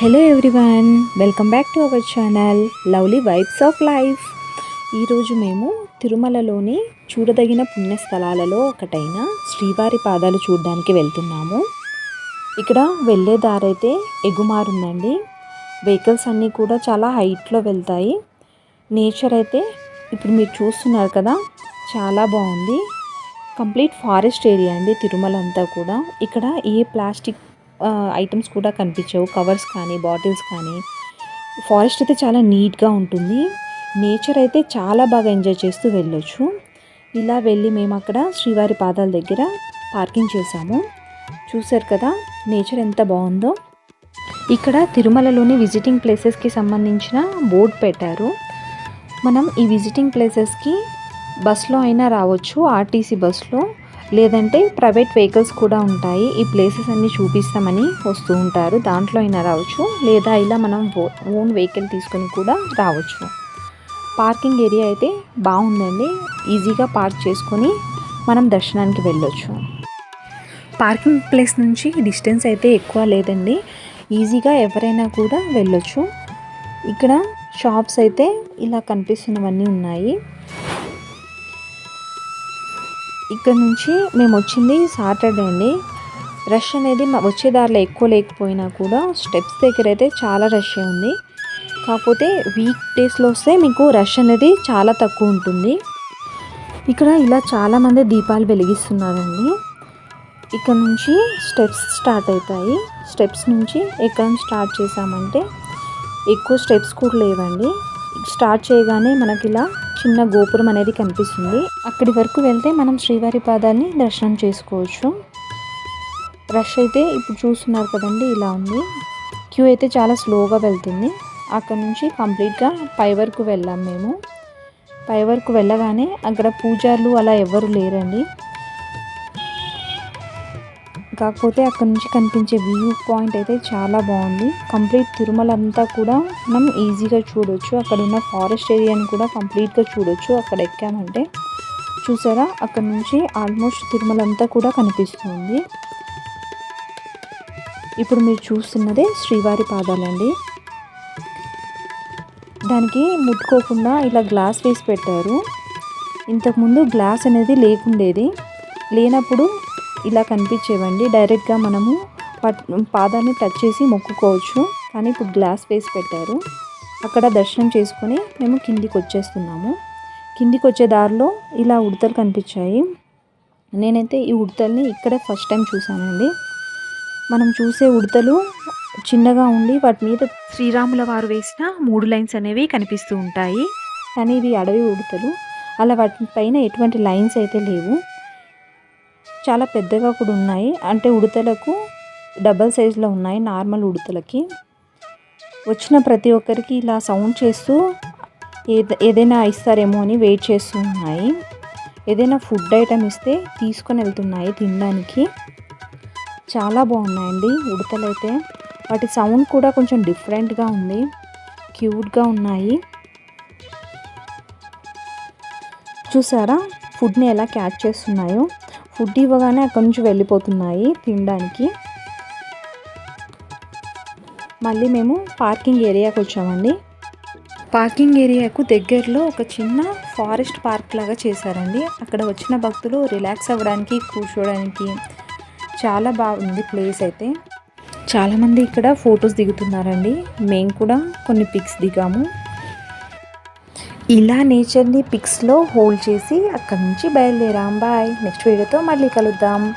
Hello everyone welcome back to our channel lovely vibes of life ఈరోజు మేము తిరుమలలోని చూడదగిన పుణ్యస్థలాలలో ఒకటైన శ్రీవారి పాదాలు చూడడానికి వెళ్తున్నాము. ఇక్కడ వెళ్ళే దారైతే ఎగుమారుందండి వెహికల్స్ అన్నీ కూడా చాలా హైట్లో వెళ్తాయి. నేచర్ అయితే ఇప్పుడు మీరు చూస్తున్నారు కదా చాలా బాగుంది. కంప్లీట్ ఫారెస్ట్ ఏరియా అండి తిరుమల అంతా కూడా. ఇక్కడ ఏ ప్లాస్టిక్ ఐటమ్స్ కూడా కనిపించవు. కవర్స్ కానీ బాటిల్స్ కానీ. ఫారెస్ట్ అయితే చాలా నీట్గా ఉంటుంది. నేచర్ అయితే చాలా బాగా ఎంజాయ్ చేస్తూ వెళ్ళొచ్చు. ఇలా వెళ్ళి మేము అక్కడ శ్రీవారి పాదాల దగ్గర పార్కింగ్ చేసాము చూసారు కదా నేచర్ ఎంత బాగుందో. ఇక్కడ తిరుమలలోని విజిటింగ్ ప్లేసెస్కి సంబంధించిన బోర్డు పెట్టారు. మనం ఈ విజిటింగ్ ప్లేసెస్కి బస్లో అయినా రావచ్చు ఆర్టీసీ బస్లో లేదంటే ప్రైవేట్ వెహికల్స్ కూడా ఉంటాయి. ఈ ప్లేసెస్ అన్నీ చూపిస్తామని వస్తూ ఉంటారు. దాంట్లో అయినా రావచ్చు. లేదా ఇలా మనం ఓన్ వెహికల్ తీసుకొని కూడా రావచ్చు. పార్కింగ్ ఏరియా అయితే బాగుందండి. ఈజీగా పార్క్ చేసుకొని మనం దర్శనానికి వెళ్ళొచ్చు. పార్కింగ్ ప్లేస్ నుంచి డిస్టెన్స్ అయితే ఎక్కువ లేదండి. ఈజీగా ఎవరైనా కూడా వెళ్ళొచ్చు. ఇక్కడ షాప్స్ అయితే ఇలా కనిపిస్తున్నవన్నీ ఉన్నాయి. ఇక్కడ నుంచి మేము వచ్చింది సాటర్డే అండి. రష్ అనేది వచ్చే దారిలో ఎక్కువ లేకపోయినా కూడా స్టెప్స్ దగ్గర అయితే చాలా రష్ ఉంది. కాకపోతే వీక్ డేస్లో వస్తే మీకు రష్ అనేది చాలా తక్కువ ఉంటుంది. ఇక్కడ ఇలా చాలామంది దీపాలు వెలిగిస్తున్నారండి. ఇక్కడ నుంచి స్టెప్స్ స్టార్ట్ అవుతాయి. స్టెప్స్ నుంచి ఎక్కడ స్టార్ట్ చేసామంటే ఎక్కువ స్టెప్స్ కూడా లేవండి. స్టార్ట్ చేయగానే మనకి ఇలా చిన్న గోపురం అనేది కనిపిస్తుంది. అక్కడి వరకు వెళ్తే మనం శ్రీవారి పాదాన్ని దర్శనం చేసుకోవచ్చు. రష్ అయితే ఇప్పుడు చూస్తున్నారు కదండి ఇలా ఉంది. క్యూ అయితే చాలా స్లోగా వెళ్తుంది. అక్కడ నుంచి కంప్లీట్గా పై వరకు వెళ్ళాం మేము. పై వరకు వెళ్ళగానే అక్కడ పూజారులు అలా ఎవరు లేరండి. కాకపోతే అక్కడ నుంచి కనిపించే వ్యూ పాయింట్ అయితే చాలా బాగుంది. కంప్లీట్ తిరుమల అంతా కూడా మనం ఈజీగా చూడొచ్చు. అక్కడ ఉన్న ఫారెస్ట్ ఏరియాని కూడా కంప్లీట్గా చూడొచ్చు. అక్కడ ఎక్కామంటే చూసారా? అక్కడ నుంచి ఆల్మోస్ట్ తిరుమల అంతా కూడా కనిపిస్తుంది. ఇప్పుడు మీరు చూస్తున్నదే శ్రీవారి పాదాలండి. దానికి ముట్టుకోకుండా ఇలా గ్లాస్ వేసి పెట్టారు. ఇంతకుముందు గ్లాస్ అనేది లేకుండేది. లేనప్పుడు ఇలా కనిపించేవండి. డైరెక్ట్గా మనము పాదాన్ని టచ్ చేసి మొక్కుకోవచ్చు. కానీ ఇప్పుడు గ్లాస్ వేసి పెట్టారు. అక్కడ దర్శనం చేసుకొని మేము కిందికి వచ్చేస్తున్నాము. కిందికి వచ్చే దారిలో ఇలా ఉడతలు కనిపించాయి. నేనైతే ఈ ఉడతల్ని ఇక్కడే ఫస్ట్ టైం చూసానండి మనం చూసే ఉడతలు చిన్నగా ఉండి వాటి మీద శ్రీరాముల వారు వేసిన మూడు లైన్స్ అనేవి కనిపిస్తూ ఉంటాయి. కానీ ఇవి అడవి ఉడతలు. అలా వాటిపైన ఎటువంటి లైన్స్ అయితే లేవు. చాలా పెద్దగా కూడా ఉన్నాయి. అంటే ఉడతలకు డబల్ సైజులో ఉన్నాయి నార్మల్ ఉడతలకి. వచ్చిన ప్రతి ఒక్కరికి ఇలా సౌండ్ చేస్తూ ఏదైనా ఇస్తారేమో అని వెయిట్ చేస్తూ ఉన్నాయి. ఏదైనా ఫుడ్ ఐటమ్ ఇస్తే తీసుకొని వెళ్తున్నాయి తినడానికి. చాలా బాగున్నాయండి ఉడతలు అయితే వాటి సౌండ్ కూడా కొంచెం డిఫరెంట్గా ఉంది. క్యూట్గా ఉన్నాయి. చూసారా? ఫుడ్ని ఎలా క్యాచ్ చేస్తున్నాయో. ఫుడ్ ఇవ్వగానే అక్కడి నుంచి వెళ్ళిపోతున్నాయి తినడానికి. మళ్ళీ మేము పార్కింగ్ ఏరియాకి వచ్చామండి. పార్కింగ్ ఏరియాకు దగ్గరలో ఒక చిన్న ఫారెస్ట్ పార్క్ లాగా చేశారండి. అక్కడ వచ్చిన భక్తులు రిలాక్స్ అవ్వడానికి కూర్చోడానికి చాలా బాగుంది ప్లేస్ అయితే. చాలామంది ఇక్కడ ఫొటోస్ దిగుతున్నారండి. మేము కూడా కొన్ని పిక్స్ దిగాము. ఇలా నేచర్ని పిక్స్లో హోల్డ్ చేసి అక్కడి నుంచి బయలుదేరాం. బాయ్. నెక్స్ట్ వీడియోతో మళ్ళీ కలుద్దాం.